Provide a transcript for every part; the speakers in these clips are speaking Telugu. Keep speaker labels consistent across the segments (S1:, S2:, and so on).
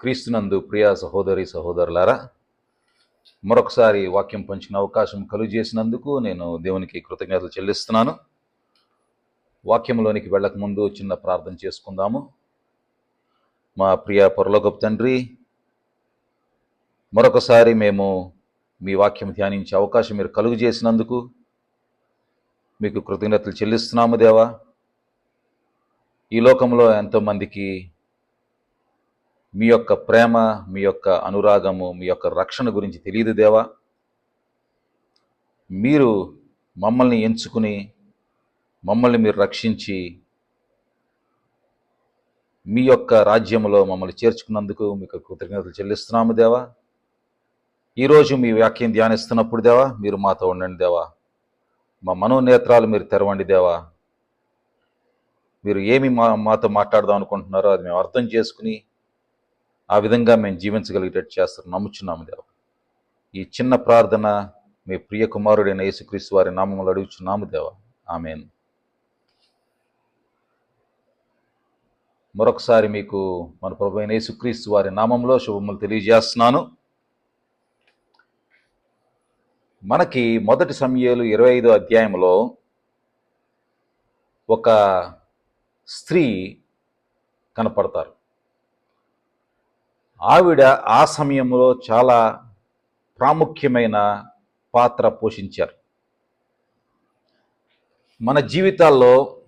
S1: క్రీస్తునందు ప్రియా సహోదరి సహోదరులారా మరొకసారి వాక్యం పంచిన అవకాశం కలుగు చేసినందుకు నేను దేవునికి కృతజ్ఞతలు చెల్లిస్తున్నాను. వాక్యంలోనికి వెళ్ళకముందు చిన్న ప్రార్థన చేసుకుందాము. మా ప్రియ పొరలోకపు తండ్రి మరొకసారి మేము మీ వాక్యం ధ్యానించే అవకాశం మీరు కలుగు చేసినందుకు మీకు కృతజ్ఞతలు చెల్లిస్తున్నాము దేవా. ఈ లోకంలో ఎంతోమందికి మీ యొక్క ప్రేమ మీ యొక్క అనురాగము మీ యొక్క రక్షణ గురించి తెలియదు దేవా. మీరు మమ్మల్ని ఎంచుకుని మమ్మల్ని మీరు రక్షించి మీ యొక్క రాజ్యంలో మమ్మల్ని చేర్చుకున్నందుకు మీకు కృతజ్ఞతలు చెల్లిస్తున్నాము దేవా. ఈరోజు మీ వాక్యం ధ్యానిస్తున్నప్పుడు దేవా మీరు మాతో ఉండండి దేవా. మా మనోనేత్రాలు మీరు తెరవండి దేవా. మీరు ఏమి మా మాతో మాట్లాడదాం అనుకుంటున్నారో అది మేము అర్థం చేసుకుని ఆ విధంగా మేము జీవించగలిగేటట్టు చేస్తారు నమ్ముచున్నాము దేవ. ఈ చిన్న ప్రార్థన మీ ప్రియ కుమారుడైన యేసుక్రీస్తు వారి నామములు అడుగుచున్నాము దేవ. ఆమెన్. మరొకసారి మీకు మన ప్రభు అయిన యేసుక్రీస్తు వారి నామంలో శుభములు తెలియజేస్తున్నాను. మనకి మొదటి సమయాలు ఇరవై ఐదో అధ్యాయంలో ఒక స్త్రీ కనపడతారు. ఆవిడ ఆ సమయంలో చాలా ప్రాముఖ్యమైన పాత్ర పోషించారు. మన జీవితాల్లో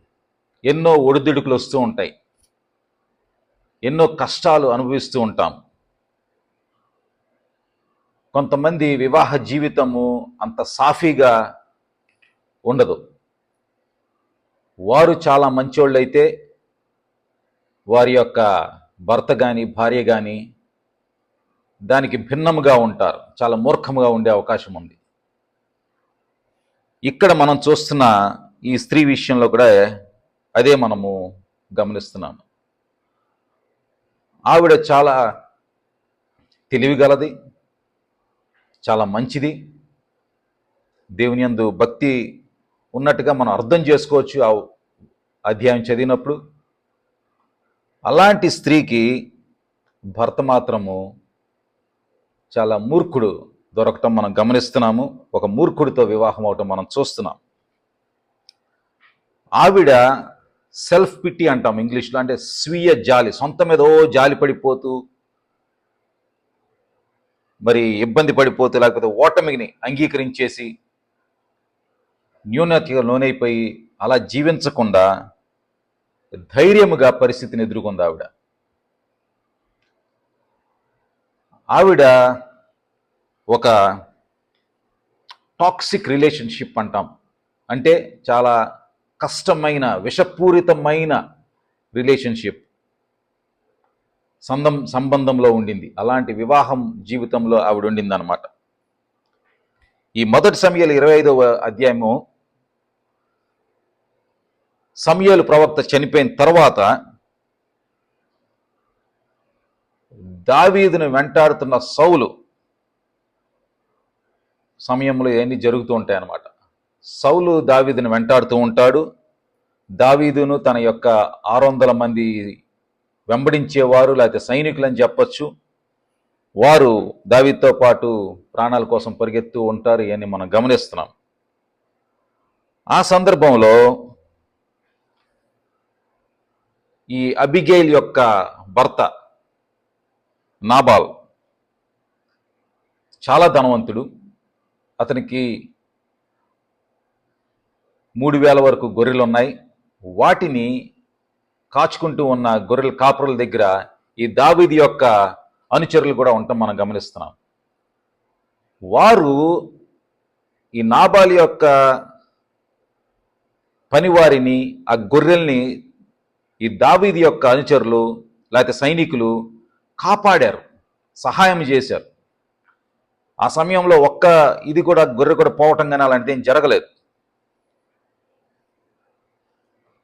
S1: ఎన్నో ఒడిదుడుకులు వస్తూ ఉంటాయి. ఎన్నో కష్టాలు అనుభవిస్తూ ఉంటాం. కొంతమంది వివాహ జీవితము అంత సాఫీగా ఉండదు. వారు చాలా మంచోళ్ళైతే వారి యొక్క భర్త కానీ భార్య కానీ దానికి భిన్నముగా ఉంటారు. చాలా మూర్ఖముగా ఉండే అవకాశం ఉంది. ఇక్కడ మనం చూస్తున్న ఈ స్త్రీ విషయంలో కూడా అదే మనము గమనిస్తున్నాము. ఆవిడ చాలా తెలివిగలది చాలా మంచిది. దేవుని యందు భక్తి ఉన్నట్టుగా మనం అర్థం చేసుకోవచ్చు ఆ అధ్యాయం చదివినప్పుడు. అలాంటి స్త్రీకి భర్త మాత్రము చాలా మూర్ఖుడు దొరకటం మనం గమనిస్తున్నాము. ఒక మూర్ఖుడితో వివాహం అవటం మనం చూస్తున్నాం. ఆవిడ సెల్ఫ్ పిట్టి అంటాం ఇంగ్లీష్లో అంటే స్వీయ జాలి సొంత మీద ఓ జాలి పడిపోతూ మరి ఇబ్బంది పడిపోతూ లేకపోతే ఓటమిని అంగీకరించేసి న్యూనతగా లోనైపోయి అలా జీవించకుండా ధైర్యముగా పరిస్థితిని ఎదుర్కొంది ఆవిడ. ఆవిడ ఒక టాక్సిక్ రిలేషన్షిప్ అంటాం. అంటే చాలా కష్టమైన విషపూరితమైన రిలేషన్షిప్ సందం సంబంధంలో ఉండింది. అలాంటి వివాహం జీవితంలో ఆవిడ ఉండింది అనమాట ఈ మొదటి సమయాలు ఇరవై ఐదవ అధ్యాయము సమయాలు ప్రవక్త చనిపోయిన తర్వాత దావీదును వెంటాడుతున్న సౌలు సమయంలో ఇవన్నీ జరుగుతూ ఉంటాయి అన్నమాట. సౌలు దావీదును వెంటాడుతూ ఉంటాడు. దావీదును తన యొక్క ఆరు వందల మంది వెంబడించేవారు లేకపోతే సైనికులు అని వారు దావీతో పాటు ప్రాణాల కోసం పరిగెత్తూ ఉంటారు. ఇవన్నీ మనం గమనిస్తున్నాం. ఆ సందర్భంలో ఈ అబిగైల్ యొక్క భర్త నాబాల్. చాలా ధనవంతుడు. అతనికి మూడు వేల వరకు గొర్రెలు ఉన్నాయి వాటిని కాచుకుంటూ ఉన్న గొర్రెల కాపురల దగ్గర ఈ దావీది యొక్క అనుచరులు కూడా ఉండటం మనం గమనిస్తున్నాం. వారు ఈ నాబాలి యొక్క పనివారిని ఆ గొర్రెల్ని ఈ దావీది యొక్క అనుచరులు లేకపోతే సైనికులు కాపాడారు సహాయం చేశారు. ఆ సమయంలో ఒక్క ఇది కూడా గొర్రె కూడా పోవటం కానీ అలాంటిది ఏం జరగలేదు.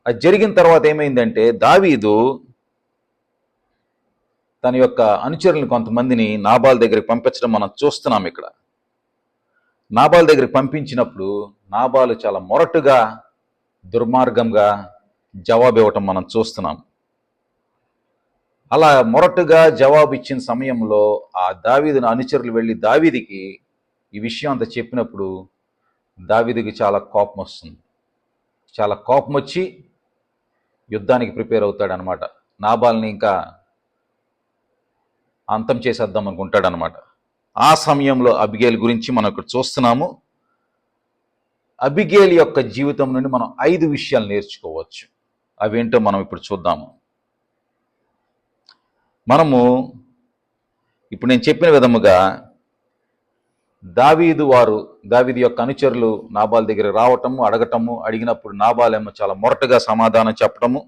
S1: అది జరిగిన తర్వాత ఏమైందంటే దావీదు తన యొక్క అనుచరులను కొంతమందిని నాబాల్ దగ్గరికి పంపించడం మనం చూస్తున్నాం ఇక్కడ. నాబాల్ దగ్గరికి పంపించినప్పుడు నాబాలు చాలా మొరటుగా దుర్మార్గంగా జవాబు ఇవ్వటం మనం చూస్తున్నాం. అలా మొరటుగా జవాబు ఇచ్చిన సమయంలో ఆ దావీదును అనుచరులు వెళ్ళి దావీదికి ఈ విషయం అంత చెప్పినప్పుడు దావీదికి చాలా కోపం వస్తుంది. చాలా కోపం వచ్చి యుద్ధానికి ప్రిపేర్ అవుతాడనమాట. నాబాల్ని ఇంకా అంతం చేసేద్దాం అనుకుంటాడనమాట. ఆ సమయంలో అబిగేల్ గురించి మనం ఇక్కడ చూస్తున్నాము. అబిగేల్ యొక్క జీవితం నుండి మనం ఐదు విషయాలు నేర్చుకోవచ్చు. అవేంటో మనం ఇప్పుడు చూద్దాము. మనము ఇప్పుడు నేను చెప్పిన విధముగా దావీదు వారు దావీదు యొక్క అనుచరులు నాబాల్ దగ్గర రావటము అడగటము అడిగినప్పుడు నాబాలేమో చాలా మొరటగా సమాధానం చెప్పటము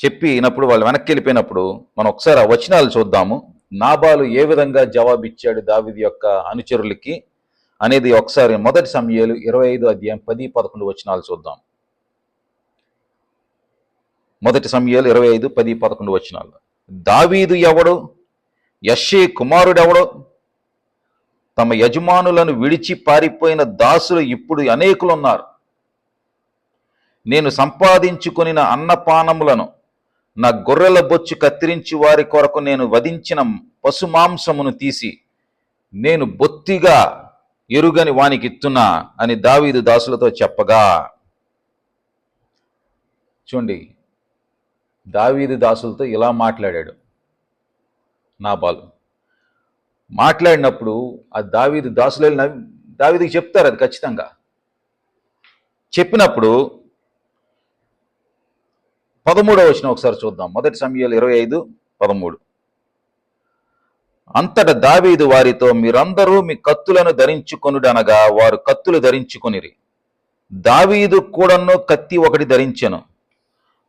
S1: చెప్పినప్పుడు వాళ్ళు వెనక్కి వెళ్ళిపోయినప్పుడు మనం ఒకసారి ఆ వచనాలు చూద్దాము. నాబాలు ఏ విధంగా జవాబిచ్చాడు దావిది యొక్క అనుచరులకి అనేది ఒకసారి మొదటి సమయాలు ఇరవై ఐదు అధ్యాయం పది పదకొండు వచనాలు చూద్దాం. మొదటి సమయాలు ఇరవై ఐదు పది పదకొండు వచనాలు. దావీదు ఎవడు? యశ్షే కుమారుడెవడో? తమ యజమానులను విడిచి పారిపోయిన దాసులు ఇప్పుడు అనేకులు ఉన్నారు నేను సంపాదించుకుని అన్నపానములను నా గొర్రెల బొచ్చు కత్తిరించి వారి కొరకు నేను వధించిన పశు మాంసమును తీసి నేను బొత్తిగా ఎరుగని వానికి ఇస్తున్నా అని దావీదు దాసులతో చెప్పగా. చూడండి దావీదు దాసులతో ఇలా మాట్లాడాడు. నాబాలు మాట్లాడినప్పుడు ఆ దావీదు దాసులు నవ్వి- దావీదుకి చెప్తారు అది ఖచ్చితంగా. చెప్పినప్పుడు పదమూడవ వచ్చిన ఒకసారి చూద్దాం. మొదటి సమయాలు ఇరవై ఐదు పదమూడు. అంతట దావీదు వారితో మీరందరూ మీ కత్తులను ధరించుకొనుడనగా వారు కత్తులు ధరించుకొనిరి. దావీదు కూడాను కత్తి ఒకటి ధరించెను.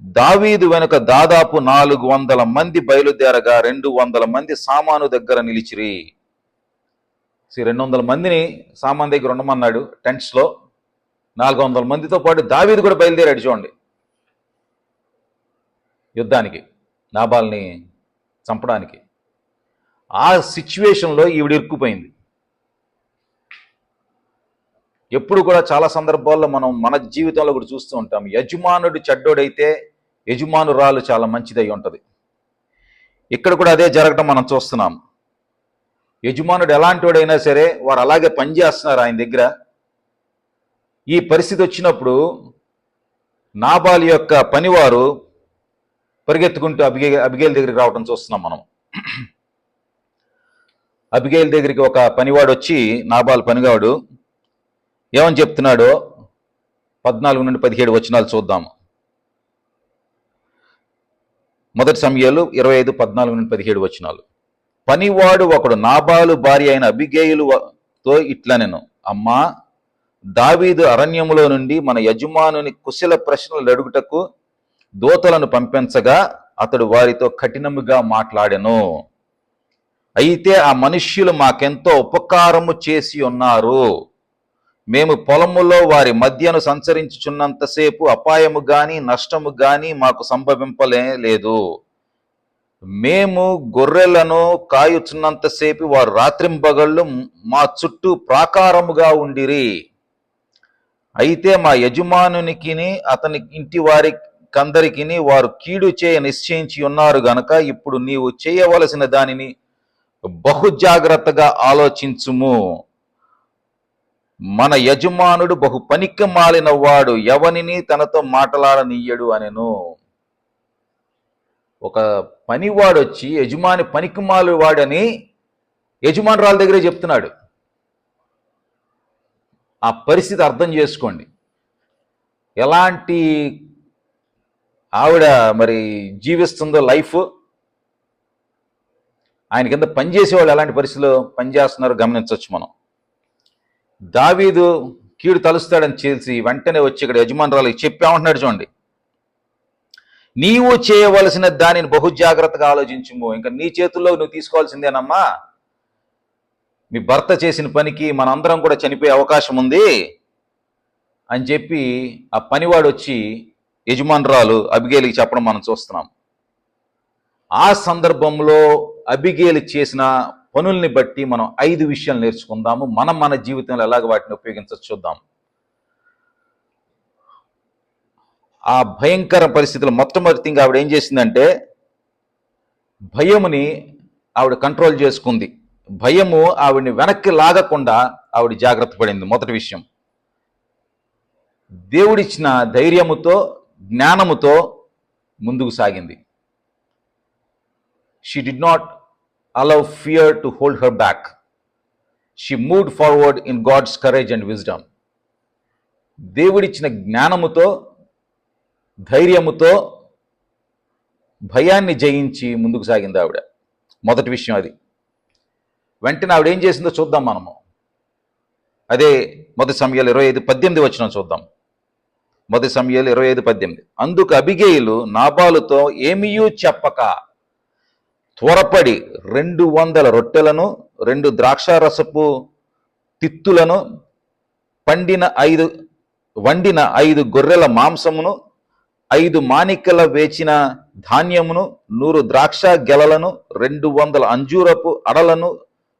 S1: దావీదు వెనుక దాదాపు నాలుగు వందల మంది బయలుదేరగా రెండు వందల మంది సామాను దగ్గర నిలిచిరి. రెండు వందల మందిని సామాన్ దగ్గర ఉండమన్నాడు టెంట్స్లో. నాలుగు వందల మందితో పాటు దావీదు కూడా బయలుదేరాడు చూడండి. యుద్ధానికి నాబాల్ని చంపడానికి. ఆ సిచ్యువేషన్లో ఈవిడ ఇరుక్కుపోయింది. ఎప్పుడు కూడా చాలా సందర్భాల్లో మనం మన జీవితంలో కూడా చూస్తూ ఉంటాం యజమానుడు చెడ్డోడైతే యజమానురాలు చాలా మంచిదై ఉంటుంది. ఇక్కడ కూడా అదే జరగడం మనం చూస్తున్నాం. యజమానుడు ఎలాంటి వాడైనా సరే వారు అలాగే పనిచేస్తున్నారు ఆయన దగ్గర. ఈ పరిస్థితి వచ్చినప్పుడు నాబాల్ యొక్క పనివారు పరిగెత్తుకుంటూ అబిగే అబిగేల్ దగ్గరికి రావడం చూస్తున్నాం మనం. అబిగేల్ దగ్గరికి ఒక పనివాడు వచ్చి నాబాల్ పనిగాడు ఏమని చెప్తున్నాడో పద్నాలుగు నుండి పదిహేడు వచనాలు చూద్దాము మొదటి సమయాలు ఇరవై ఐదు పద్నాలుగు నుండి పదిహేడు వచనాలు. పనివాడు ఒకడు నాబాలు భార్య అయిన అబిగేయులుతో ఇట్లనెను అమ్మా దావీదు అరణ్యములో నుండి మన యజమానుని కుశల ప్రశ్నలు అడుగుటకు దూతలను పంపించగా అతడు వారితో కఠినముగా మాట్లాడెను. అయితే ఆ మనుష్యులు మాకెంతో ఉపకారము చేసి ఉన్నారు. మేము పొలములో వారి మధ్యను సంచరించుచున్నంతసేపు అపాయము గాని నష్టము గాని మాకు సంభవింపలే లేదు. మేము గొర్రెలను కాయుచున్నంతసేపు వారు రాత్రింబగళ్ళు మా చుట్టూ ప్రాకారముగా ఉండిరి. అయితే మా యజమానునికి అతని ఇంటి వారి కందరికిని వారు కీడు చేయ నిశ్చయించి ఉన్నారు గనక ఇప్పుడు నీవు చేయవలసిన దానిని బహుజాగ్రత్తగా ఆలోచించుము. మన యజమానుడు బహు పనికి మాలినవాడు ఎవనిని తనతో మాటలాడనీయడు అనెను. ఒక పనివాడు వచ్చి యజమాని పనికి వాడని యజమానురాల దగ్గరే చెప్తున్నాడు. ఆ పరిస్థితి అర్థం చేసుకోండి. ఎలాంటి ఆవిడ మరి జీవిస్తుందో లైఫ్ ఆయన కింద పనిచేసేవాళ్ళు ఎలాంటి పరిస్థితిలో పనిచేస్తున్నారో గమనించవచ్చు మనం. దావీదు కీడు తలుస్తాడని చేసి వెంటనే వచ్చి ఇక్కడ యజమానురాలకి చెప్పామంటున్నాడు చూడండి. నీవు చేయవలసిన దానిని బహు జాగ్రత్తగా ఆలోచించుము. ఇంకా నీ చేతుల్లో నువ్వు తీసుకోవాల్సిందేనమ్మా మీ భర్త చేసిన పనికి మనందరం కూడా చనిపోయే అవకాశం ఉంది అని చెప్పి ఆ పనివాడు వచ్చి యజమానురాలు అబిగేలికి చెప్పడం మనం చూస్తున్నాం. ఆ సందర్భంలో అబిగేలు చేసిన పనుల్ని బట్టి మనం ఐదు విషయాలు నేర్చుకుందాము. మనం మన జీవితంలో ఎలాగ వాటిని ఉపయోగించవచ్చు చూద్దాం. ఆ భయంకర పరిస్థితులు మొట్టమొదటిగా ఆవిడ ఏం చేసిందంటే భయముని ఆవిడ కంట్రోల్ చేసుకుంది. భయము ఆవిడని వెనక్కి లాగకుండా ఆవిడ జాగ్రత్త పడింది మొదటి విషయం. దేవుడిచ్చిన ధైర్యముతో జ్ఞానముతో ముందుకు సాగింది. She did not allow fear to hold her back she moved forward in God's courage and wisdom దేవుడిచ్చిన జ్ఞానముతో ధైర్యముతో భయాన్ని జయించి ముందుకు సాగింది ఆవిడ. మొదటి విషయం అది. వెంటనే ఆవిడ ఏం చేసిందో చూద్దాం మనము. అదే మొదటి సమయాలు ఇరవై ఐదు పద్దెనిమిది వచ్చిన చూద్దాం. మొదటి సమయాలు ఇరవై ఐదు పద్దెనిమిది. అందుకు అబిగేయులు నాబాలుతో ఏమీయూ చెప్పక త్వరపడి రెండు వందల రొట్టెలను రెండు ద్రాక్షారసపు తిత్తులను పండిన ఐదు వండిన ఐదు గొర్రెల మాంసమును ఐదు మాణికల వేచిన ధాన్యమును నూరు ద్రాక్ష గెలలను రెండు వందల అంజూరపు అడలను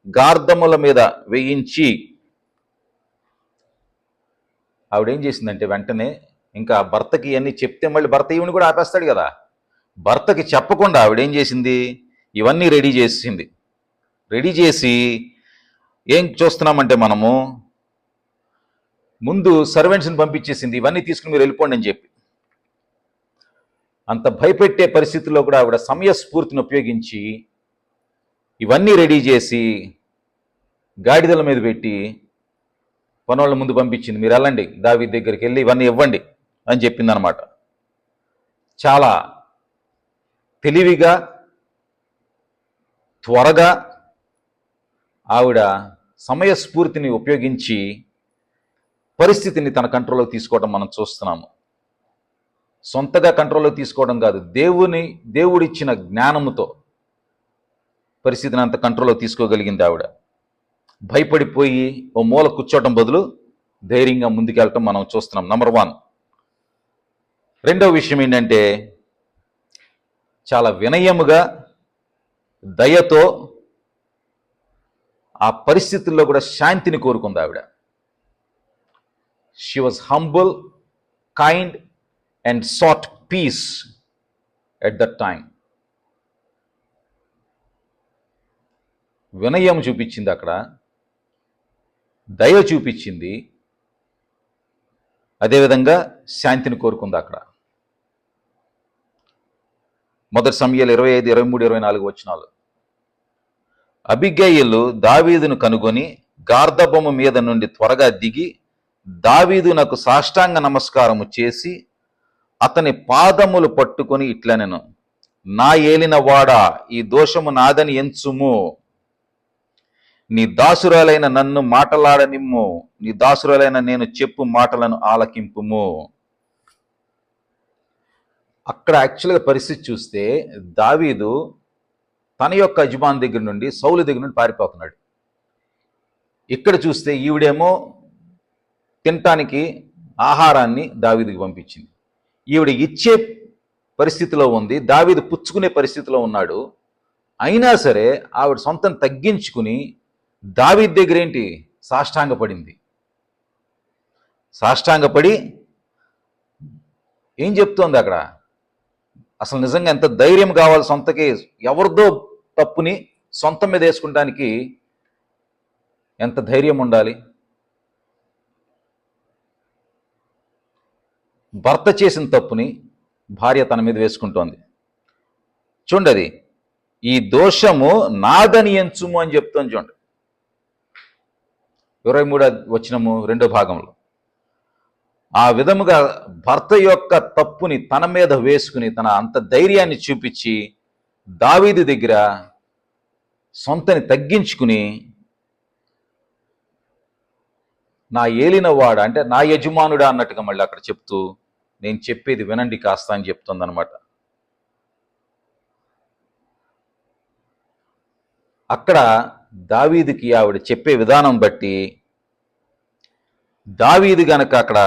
S1: గార్ధముల మీద వేయించి ఆవిడేం చేసిందంటే వెంటనే ఇంకా భర్తకి ఇవన్నీ చెప్తే మళ్ళీ భర్త ఈవిని కూడా ఆపేస్తాడు కదా. భర్తకి చెప్పకుండా ఆవిడేం చేసింది? ఇవన్నీ రెడీ చేసింది. రెడీ చేసి ఏం చూస్తున్నామంటే మనము ముందు సర్వెంట్స్ని పంపించేసింది ఇవన్నీ తీసుకుని మీరు వెళ్ళిపోండి అని చెప్పి. అంత భయపెట్టే పరిస్థితుల్లో కూడా ఆవిడ సమయస్ఫూర్తిని ఉపయోగించి ఇవన్నీ రెడీ చేసి గాడిదల మీద పెట్టి పనోళ్ళ ముందు పంపించింది. మీరు వెళ్ళండి దావి దగ్గరికి వెళ్ళి ఇవన్నీ ఇవ్వండి అని చెప్పింది అనమాట చాలా తెలివిగా త్వరగా ఆవిడ సమయస్ఫూర్తిని ఉపయోగించి పరిస్థితిని తన కంట్రోల్లోకి తీసుకోవడం మనం చూస్తున్నాము. సొంతగా కంట్రోల్లోకి తీసుకోవడం కాదు. దేవుని దేవుడిచ్చిన జ్ఞానముతో పరిస్థితిని అంత కంట్రోల్లో తీసుకోగలిగింది ఆవిడ. భయపడిపోయి ఓ మూల కూర్చోవటం బదులు ధైర్యంగా ముందుకెళ్ళటం మనం చూస్తున్నాం. నంబర్ వన్ రెండవ విషయం ఏంటంటే చాలా వినయముగా దయతో ఆ పరిస్థితుల్లో కూడా శాంతిని కోరుకుంది ఆవిడ. She was humble kind and sought peace at that time వినయం చూపించింది అక్కడ. దయ చూపించింది. అదేవిధంగా శాంతిని కోరుకుంది అక్కడ. మొదటి సమయాలు ఇరవై ఐదు ఇరవై మూడు ఇరవై నాలుగు వచ్చినాలు అబిగేయులు దావీదును కనుగొని గార్ధబొమ్మ మీద నుండి త్వరగా దిగి దావీదునకు సాష్టాంగ నమస్కారము చేసి అతని పాదములు పట్టుకొని ఇట్లనెను నా ఏలిన వాడా ఈ దోషము నాదని ఎంచుము. నీ దాసురాలైన నన్ను మాటలాడనిమ్ము నీ దాసురాలైన నేను చెప్పు మాటలను ఆలకింపుము. అక్కడ యాక్చువల్గా పరిస్థితి చూస్తే దావీదు తన యొక్క యజమాని దగ్గర నుండి సౌలు దగ్గర నుండి పారిపోతున్నాడు. ఇక్కడ చూస్తే ఈవిడేమో తినటానికి ఆహారాన్ని దావీదుకి పంపించింది. ఈవిడ ఇచ్చే పరిస్థితిలో ఉంది దావీదు పుచ్చుకునే పరిస్థితిలో ఉన్నాడు. అయినా సరే ఆవిడ సొంతం తగ్గించుకుని దావీద్ దగ్గర ఏంటి? సాష్టాంగపడింది. సాష్టాంగపడి ఏం చెప్తోంది అక్కడ? అసలు నిజంగా ఎంత ధైర్యం కావాలి సొంతకి? ఎవరిదో తప్పుని సొంతం మీద వేసుకుంటానికి ఎంత ధైర్యం ఉండాలి? భర్త చేసిన తప్పుని భార్య తన మీద వేసుకుంటోంది. చూడండి ఈ దోషము నాదని ఎంచుము అని చెప్తోంది చూడండి. ఇరవై మూడో వచ్చినము రెండో భాగంలో. ఆ విధముగా భర్త యొక్క తప్పుని తన మీద వేసుకుని తన అంత ధైర్యాన్ని చూపించి దావీది దగ్గర సొంతని తగ్గించుకుని నా ఏలినవాడు అంటే నా యజమానుడా అన్నట్టుగా మళ్ళీ అక్కడ చెప్తూ నేను చెప్పేది వినండి కాస్త అని చెప్తుందనమాట అక్కడ దావీదికి ఆవిడ చెప్పే విధానం బట్టి దావీది గనక అక్కడ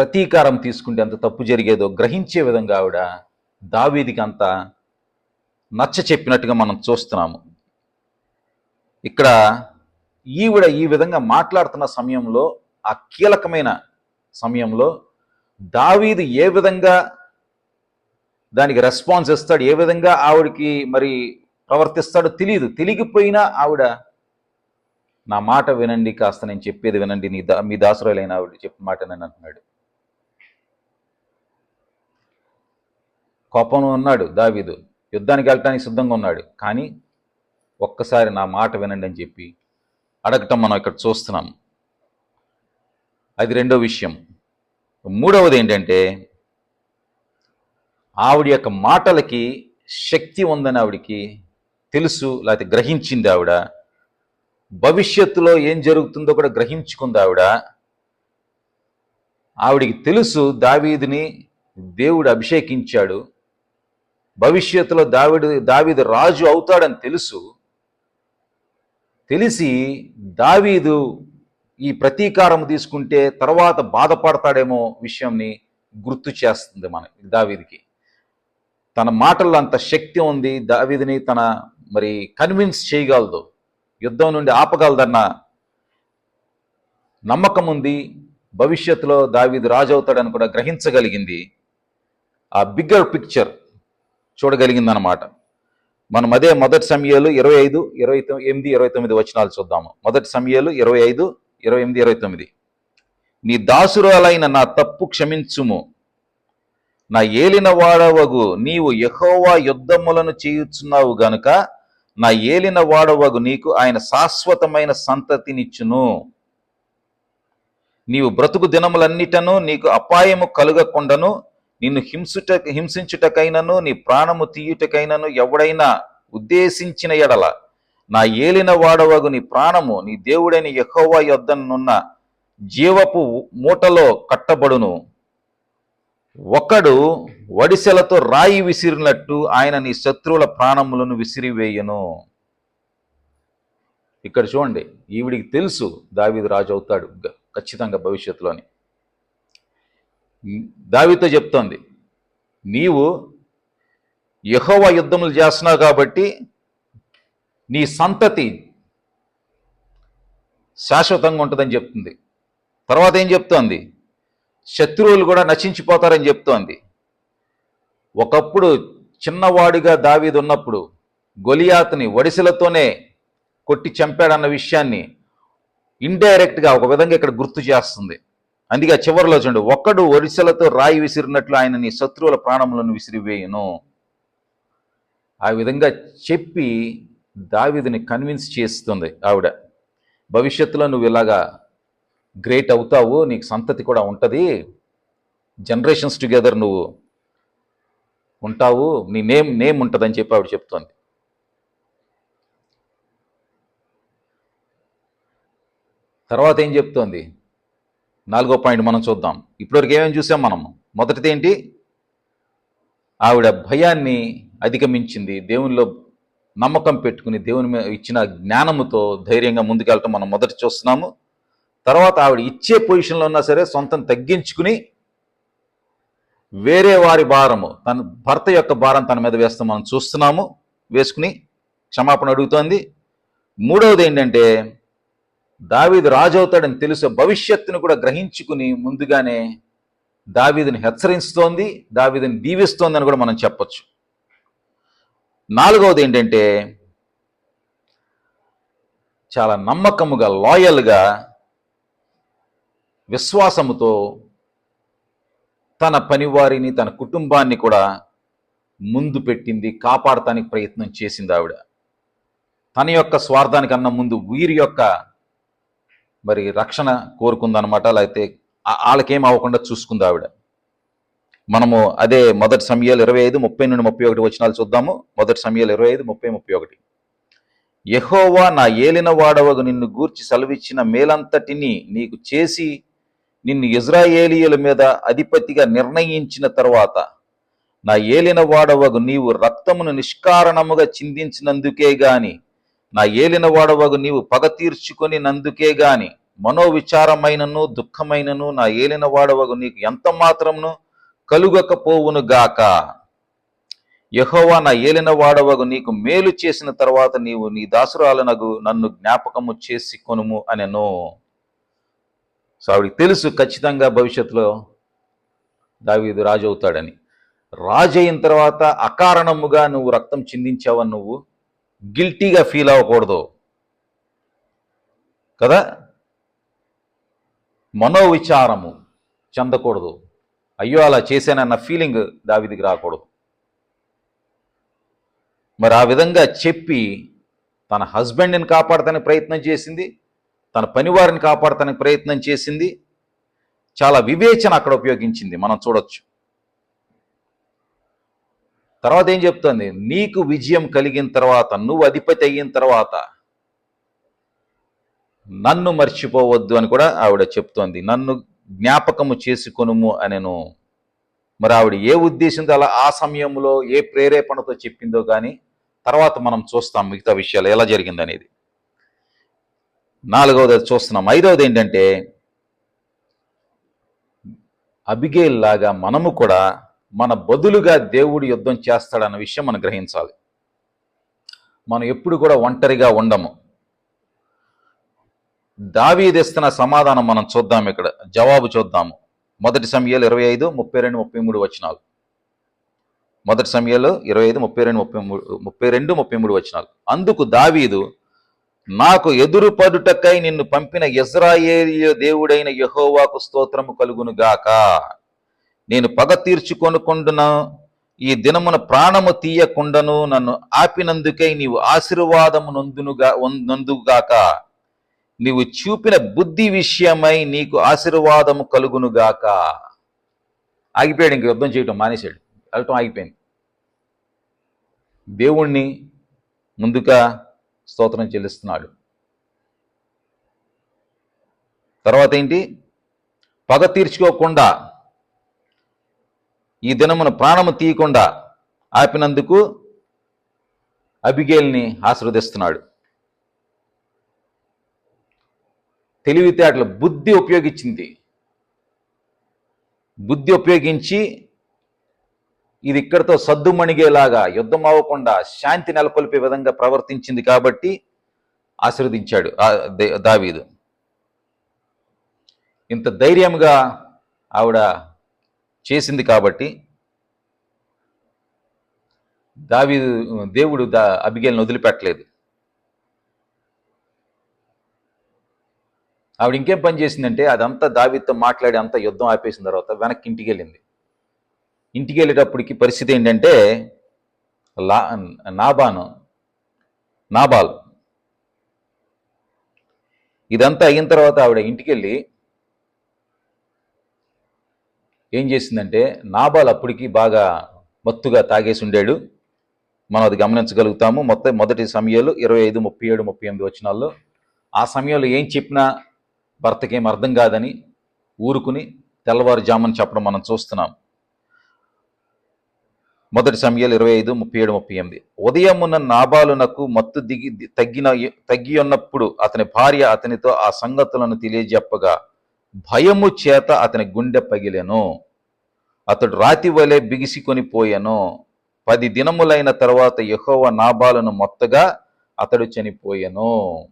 S1: ప్రతీకారం తీసుకుంటే అంత తప్పు జరిగేదో గ్రహించే విధంగా ఆవిడ దావీదికి అంత నచ్చ చెప్పినట్టుగా మనం చూస్తున్నాము. ఇక్కడ ఈవిడ ఈ విధంగా మాట్లాడుతున్న సమయంలో ఆ కీలకమైన సమయంలో దావీదు ఏ విధంగా దానికి రెస్పాన్స్ ఇస్తాడు ఏ విధంగా ఆవిడకి మరి ప్రవర్తిస్తాడో తెలియదు తెలియకపోయినా ఆవిడ నా మాట వినండి కాస్త నేను చెప్పేది వినండి నీ దా మీ దాసురాలైన ఆవిడ చెప్పిన మాట నేను అంటున్నాడు. కోపం ఉన్నాడు దావీదు. యుద్ధానికి వెళ్ళటానికి సిద్ధంగా ఉన్నాడు. కానీ ఒక్కసారి నా మాట వినండి అని చెప్పి అడగటం మనం ఇక్కడ చూస్తున్నాం. అది రెండో విషయం. మూడవది ఏంటంటే ఆవిడ యొక్క మాటలకి శక్తి ఉందని ఆవిడికి తెలుసు లేకపోతే గ్రహించింది ఆవిడ. భవిష్యత్తులో ఏం జరుగుతుందో కూడా గ్రహించుకుంది ఆవిడ. ఆవిడికి తెలుసు దావీదిని దేవుడు అభిషేకించాడు. భవిష్యత్తులో దావిడు దావీదు రాజు అవుతాడని తెలుసు. తెలిసి దావీదు ఈ ప్రతీకారం తీసుకుంటే తర్వాత బాధపడతాడేమో విషయంని గుర్తు చేస్తుంది మన దావీదికి. తన మాటల్లో అంత శక్తి ఉంది దావీదిని తన మరి కన్విన్స్ చేయగలదు. యుద్ధం నుండి ఆపగలదన్న నమ్మకం ఉంది భవిష్యత్తులో దావీదు రాజు అవుతాడని కూడా గ్రహించగలిగింది. ఆ బిగ్గర్ పిక్చర్ చూడగలిగింది అనమాట మనం అదే మొదటి సమయాలు ఇరవై ఐదు ఇరవై ఎనిమిది ఇరవై తొమ్మిది వచనాలు చూద్దాము. మొదటి సమయాలు ఇరవై ఐదు ఇరవై ఎనిమిది ఇరవై తొమ్మిది. నీ దాసురాలైన నా తప్పు క్షమించుము. నా ఏలిన వాడవగు నీవు యహోవా యుద్ధములను చేయుచున్నావు గనుక నా ఏలిన వాడవగు నీకు ఆయన శాశ్వతమైన సంతతినిచ్చును. నీవు బ్రతుకు దినములన్నిటను నీకు అపాయము కలగకుండాను నిన్ను హింసుట హింసించుటకైనను నీ ప్రాణము తీయుటకైనను ఎవడైనా ఉద్దేశించిన ఎడల నా ఏలిన వాడవగు నీ ప్రాణము నీ దేవుడైన యహోవా యొద్దనున్న జీవపు మూటలో కట్టబడును. ఒకడు వడిసెలతో రాయి విసిరినట్టు ఆయన నీ శత్రువుల ప్రాణములను విసిరివేయను. ఇక్కడ చూడండి ఈవిడికి తెలుసు దావీదు రాజు అవుతాడు ఖచ్చితంగా భవిష్యత్తులోని. దావితో చెప్తోంది. నీవు యహోవ యుద్ధములు చేస్తున్నావు కాబట్టి నీ సంతతి శాశ్వతంగా ఉంటుందని చెప్తుంది. తర్వాత ఏం చెప్తోంది? శత్రువులు కూడా నశించిపోతారని చెప్తోంది. ఒకప్పుడు చిన్నవాడిగా దావీదు ఉన్నప్పుడు గొలియాతుని వడిసెలతోనే కొట్టి చంపాడన్న విషయాన్ని ఇండైరెక్ట్గా ఒక విధంగా ఇక్కడ గుర్తు చేస్తుంది. అందుకే చివరిలో చూడండి ఒక్కడు వరిసెలతో రాయి విసిరినట్లు ఆయన నీ శత్రువుల ప్రాణములను విసిరివేయును. ఆ విధంగా చెప్పి దావిదిని కన్విన్స్ చేస్తుంది ఆవిడ. భవిష్యత్తులో నువ్వు ఇలాగా గ్రేట్ అవుతావు నీకు సంతతి కూడా ఉంటుంది. జనరేషన్స్ టుగెదర్ నువ్వు ఉంటావు నీ నేమ్ నేమ్ ఉంటుందని చెప్పి ఆవిడ చెప్తోంది. తర్వాత ఏం చెప్తోంది? నాలుగో పాయింట్ మనం చూద్దాం. ఇప్పటివరకు ఏమేమి చూసాం మనం మొదటిది ఏంటి? ఆవిడ భయాన్ని అధిగమించింది దేవునిలో నమ్మకం పెట్టుకుని దేవుని మీద ఇచ్చిన జ్ఞానముతో ధైర్యంగా ముందుకెళ్ళటం మనం మొదట చూస్తున్నాము. తర్వాత ఆవిడ ఇచ్చే పొజిషన్లో ఉన్నా సరే సొంతం తగ్గించుకుని వేరే వారి భారము తన భర్త యొక్క భారం తన మీద వేస్తాం మనం చూస్తున్నాము. వేసుకుని క్షమాపణ అడుగుతోంది. మూడవది ఏంటంటే దావీదు రాజు అవుతాడని తెలుసు. భవిష్యత్తును కూడా గ్రహించుకుని ముందుగానే దావీదుని హెచ్చరిస్తోంది దావీదుని దీవిస్తోందని కూడా మనం చెప్పొచ్చు. నాలుగవది ఏంటంటే చాలా నమ్మకముగా లాయల్గా విశ్వాసముతో తన పనివారిని తన కుటుంబాన్ని కూడా ముందు పెట్టింది కాపాడటానికి ప్రయత్నం చేసింది ఆవిడ. తన యొక్క స్వార్థానికన్నా ముందు వీరి యొక్క మరి రక్షణ కోరుకుందనమాట. లేకపోతే వాళ్ళకేం అవ్వకుండా చూసుకుంది ఆవిడ. మనము అదే మొదటి సమయాలు ఇరవై ఐదు ముప్పై నుండి ముప్పై ఒకటి వచ్చినాలు చూద్దాము. మొదటి సమయాలు ఇరవై ఐదు ముప్పై ముప్పై ఒకటి. యహోవా నా ఏలిన వాడవగు నిన్ను గూర్చి సెలవిచ్చిన మేలంతటిని నీకు చేసి నిన్ను ఇజ్రాయేలీయుల మీద అధిపతిగా నిర్ణయించిన తర్వాత నా ఏలిన వాడవగు నీవు రక్తమును నిష్కారణముగా చిందించినందుకే గాని నా ఏలిన వాడవగు నీవు పగ తీర్చుకొని నందుకే గాని మనోవిచారమైనను దుఃఖమైనను నా ఏలిన వాడవగు నీకు ఎంత మాత్రమును కలుగకపోవును గాక. యహోవా నా ఏలిన వాడవగు నీకు మేలు చేసిన తర్వాత నీవు నీ దాసురాలనగు నన్ను జ్ఞాపకము చేసి కొనుము అనెను. సో ఆవిడికి తెలుసు ఖచ్చితంగా భవిష్యత్తులో దావీదు రాజు అవుతాడని రాజు అయిన తర్వాత అకారణముగా నువ్వు రక్తం చిందించావని నువ్వు గిల్టీగా ఫీల్ అవ్వకూడదు. కదా? మనోవిచారము చెందకూడదు. అయ్యో అలా చేశానన్న ఫీలింగ్ దావిదికి రాకూడదు. మరి ఆ విధంగా చెప్పి తన హస్బెండ్ని కాపాడటానికి ప్రయత్నం చేసింది తన పనివారిని కాపాడటానికి ప్రయత్నం చేసింది చాలా వివేచన అక్కడ ఉపయోగించింది. మనం చూడొచ్చు. తర్వాత ఏం చెప్తుంది? నీకు విజయం కలిగిన తర్వాత నువ్వు అధిపతి అయిన తర్వాత నన్ను మర్చిపోవద్దు అని కూడా ఆవిడ చెప్తోంది. నన్ను జ్ఞాపకము చేసుకొనుము అనెను మరి ఆవిడ ఏ ఉద్దేశంతో అలా ఆ సమయంలో ఏ ప్రేరేపణతో చెప్పిందో కానీ తర్వాత మనం చూస్తాం మిగతా విషయాలు ఎలా జరిగిందనేది. నాలుగవది అది చూస్తున్నాం. ఐదవది ఏంటంటే అబిగేల్ లాగా మనము కూడా మన బదులుగా దేవుడు యుద్ధం చేస్తాడన్న విషయం మనం గ్రహించాలి. మనం ఎప్పుడు కూడా ఒంటరిగా ఉండము. దావీదిస్తున్న సమాధానం మనం చూద్దాం ఇక్కడ. జవాబు చూద్దాము. మొదటి సమయాలు ఇరవై ఐదు ముప్పై రెండు ముప్పై మూడు వచనాలు. మొదటి సమయాలు ఇరవై ఐదు ముప్పై రెండు ముప్పై మూడు ముప్పై రెండు ముప్పై మూడు వచనాలు. అందుకు దావీదు నాకు ఎదురుపడుటకై నిన్ను పంపిన ఇజ్రాయేలు దేవుడైన యెహోవాకు స్తోత్రము కలుగును గాక. నేను పగ తీర్చుకొనుకుండున ఈ దినమున ప్రాణము తీయకుండను నన్ను ఆపినందుకై నీవు ఆశీర్వాదము నొందునుగా నొందుగాక. నీవు చూపిన బుద్ధి విషయమై నీకు ఆశీర్వాదము కలుగునుగాక. ఆగిపోయాడు ఇంక యుద్ధం చేయటం మానేశాడు. వెళ్ళటం ఆగిపోయింది. దేవుణ్ణి ముందుగా స్తోత్రం చెల్లిస్తున్నాడు. తర్వాత ఏంటి? పగ తీర్చుకోకుండా ఈ దినమున ప్రాణము తీయకుండా ఆపినందుకు అబిగేల్ని ఆశీర్వదిస్తున్నాడు. తెలివితేటలు బుద్ధి ఉపయోగించింది. బుద్ధి ఉపయోగించి ఇది ఇక్కడితో సద్దుమణిగేలాగా యుద్ధం అవ్వకుండా శాంతి నెలకొల్పే విధంగా ప్రవర్తించింది కాబట్టి ఆశీర్వదించాడు ఆ దావీదు. ఇంత ధైర్యంగా ఆవిడ చేసింది కాబట్టి దావి దేవుడు దా అబిగేల్ని వదిలిపెట్టలేదు. ఆవిడ ఇంకేం పని చేసిందంటే అదంతా దావితో మాట్లాడి అంతా యుద్ధం ఆపేసిన తర్వాత వెనక్కి ఇంటికి వెళ్ళింది. ఇంటికి వెళ్ళేటప్పటికి పరిస్థితి ఏంటంటే లా నాబాను నాబాల్. ఇదంతా అయిన తర్వాత ఆవిడ ఇంటికి వెళ్ళి ఏం చేసిందంటే నాబాల్ అప్పటికి బాగా మత్తుగా తాగేసి ఉండాడు. మనం అది గమనించగలుగుతాము. మొత్తం మొదటి సమయాలు ఇరవై ఐదు ముప్పై ఏడు ముప్పై ఎనిమిది వచ్చినాల్లో ఆ సమయంలో ఏం చెప్పినా భర్తకేం అర్థం కాదని ఊరుకుని తెల్లవారుజామున చెప్పడం మనం చూస్తున్నాం. మొదటి సమయాలు ఇరవై ఐదు ముప్పై ఏడు ముప్పై ఎనిమిది. ఉదయమున నాబాలునకు మత్తు దిగి తగ్గిన తగ్గి ఉన్నప్పుడు అతని భార్య అతనితో ఆ సంగతులను తెలియజెప్పగా భయము చేత అతని గుండె పగిలెను. అతడు రాతి వలె బిగిసికొని పోయెను. పది దినములైన తర్వాత యహోవ నాబాలను మొత్తగా అతడు చనిపోయెను.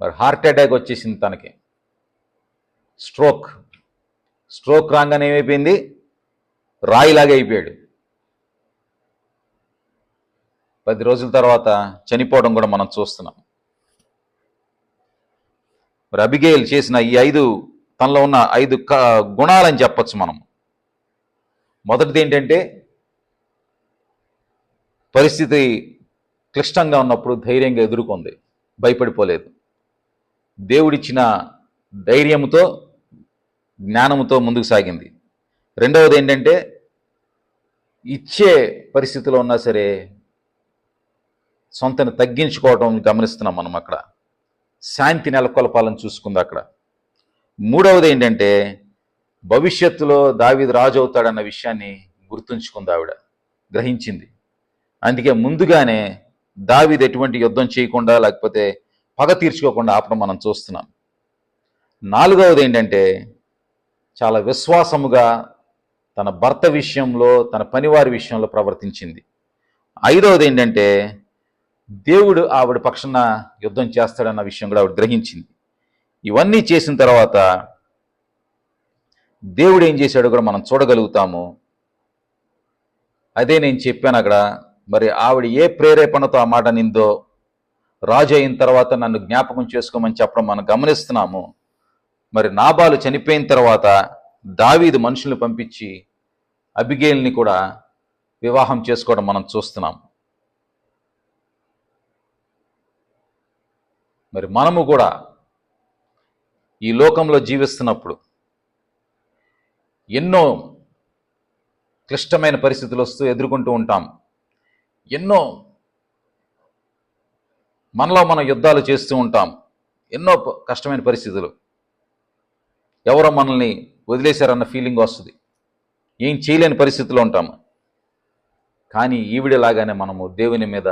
S1: మరి హార్ట్ అటాక్ వచ్చేసింది తనకి. స్ట్రోక్. స్ట్రోక్ రాగానే ఏమైపోయింది? రాయిలాగా అయిపోయాడు. పది రోజుల తర్వాత చనిపోవడం కూడా మనం చూస్తున్నాం. మరి అబిగేల్ చేసిన ఈ ఐదు తనలో ఉన్న ఐదు క- గుణాలని చెప్పచ్చు మనం. మొదటిది ఏంటంటే పరిస్థితి క్లిష్టంగా ఉన్నప్పుడు ధైర్యంగా ఎదుర్కొంది. భయపడిపోలేదు. దేవుడిచ్చిన ధైర్యముతో జ్ఞానముతో ముందుకు సాగింది. రెండవది ఏంటంటే ఇచ్చే పరిస్థితిలో ఉన్నా సరే సొంతని తగ్గించుకోవటం గమనిస్తున్నాం మనం అక్కడ. శాంతి నెలకొల్పాలని చూసుకుంది అక్కడ. మూడవది ఏంటంటే భవిష్యత్తులో దావీదు రాజు అవుతాడన్న విషయాన్ని గుర్తుంచుకుంది ఆవిడ గ్రహించింది. అందుకే ముందుగానే దావీదు ఎటువంటి యుద్ధం చేయకుండా లేకపోతే పగ తీర్చుకోకుండా ఆపడం మనం చూస్తున్నాం. నాలుగవది ఏంటంటే చాలా విశ్వాసముగా తన భర్త విషయంలో తన పనివారి విషయంలో ప్రవర్తించింది. ఐదవది ఏంటంటే దేవుడు ఆవిడ పక్షాన యుద్ధం చేస్తాడన్న విషయం కూడా ఆవిడ గ్రహించింది. ఇవన్నీ చేసిన తర్వాత దేవుడు ఏం చేశాడో కూడా మనం చూడగలుగుతాము. అదే నేను చెప్పాను అక్కడ మరి ఆవిడ ఏ ప్రేరేపణతో ఆ మాట నిందో రాజు అయిన తర్వాత నన్ను జ్ఞాపకం చేసుకోమని చెప్పడం మనం గమనిస్తున్నాము. మరి నాబాలు చనిపోయిన తర్వాత దావీదు మనుషుల్ని పంపించి అబిగేల్ని కూడా వివాహం చేసుకోవడం మనం చూస్తున్నాం మరి మనము కూడా ఈ లోకంలో జీవిస్తున్నప్పుడు ఎన్నో క్లిష్టమైన పరిస్థితులు వస్తూ ఎదుర్కొంటూ ఉంటాం. ఎన్నో మనలో మనం యుద్ధాలు చేస్తూ ఉంటాం. ఎన్నో కష్టమైన పరిస్థితులు. ఎవరో మనల్ని వదిలేశారన్న ఫీలింగ్ వస్తుంది. ఏం చేయలేని పరిస్థితిలో ఉంటాము కానీ ఈవిడలాగానే మనము దేవుని మీద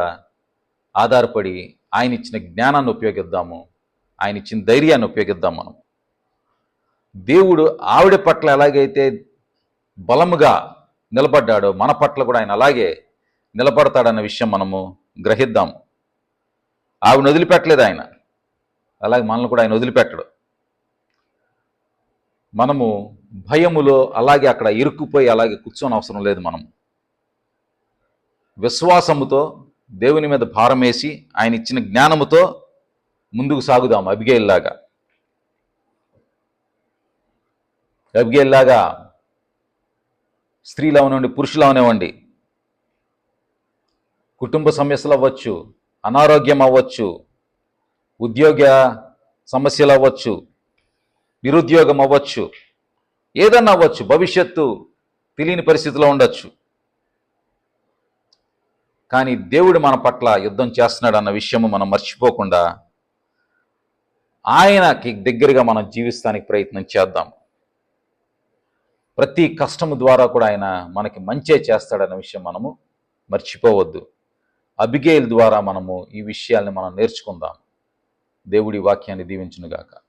S1: ఆధారపడి ఆయన ఇచ్చిన జ్ఞానాన్ని ఉపయోగిద్దాము. ఆయన ఇచ్చిన ధైర్యాన్ని ఉపయోగిద్దాం మనం దేవుడు ఆవిడ పట్ల ఎలాగైతే బలముగా నిలబడ్డాడో మన పట్ల కూడా ఆయన అలాగే నిలబడతాడన్న విషయం మనము గ్రహిద్దాం ఆవిడని వదిలిపెట్టలేదు ఆయన. అలాగే మనల్ని కూడా ఆయన వదిలిపెట్టడు. మనము భయములో అలాగే అక్కడ ఇరుక్కుపోయి అలాగే కూర్చొని అవసరం లేదు మనం విశ్వాసముతో దేవుని మీద భారం వేసి ఆయన ఇచ్చిన జ్ఞానముతో ముందుకు సాగుదాం అబిగేల్లాగా. అబిగేల్లాగా స్త్రీలు అవనివ్వండి పురుషులు అవనివ్వండి కుటుంబ సమస్యలు అవ్వచ్చు అనారోగ్యం అవ్వచ్చు ఉద్యోగ సమస్యలు అవ్వచ్చు నిరుద్యోగం అవ్వచ్చు ఏదన్నా అవ్వచ్చు భవిష్యత్తు తెలియని పరిస్థితిలో ఉండొచ్చు. కానీ దేవుడు మన పట్ల యుద్ధం చేస్తున్నాడు అన్న విషయము మనం మర్చిపోకుండా ఆయనకి దగ్గరగా మనం జీవిస్తానికి ప్రయత్నం చేద్దాం ప్రతి కష్టము ద్వారా కూడా ఆయన మనకి మంచే చేస్తాడన్న విషయం మనము మర్చిపోవద్దు. అబిగేల్ ద్వారా మనము ఈ విషయాల్ని మనం నేర్చుకుందాం. దేవుడి వాక్యాన్ని దీవించునుగాక.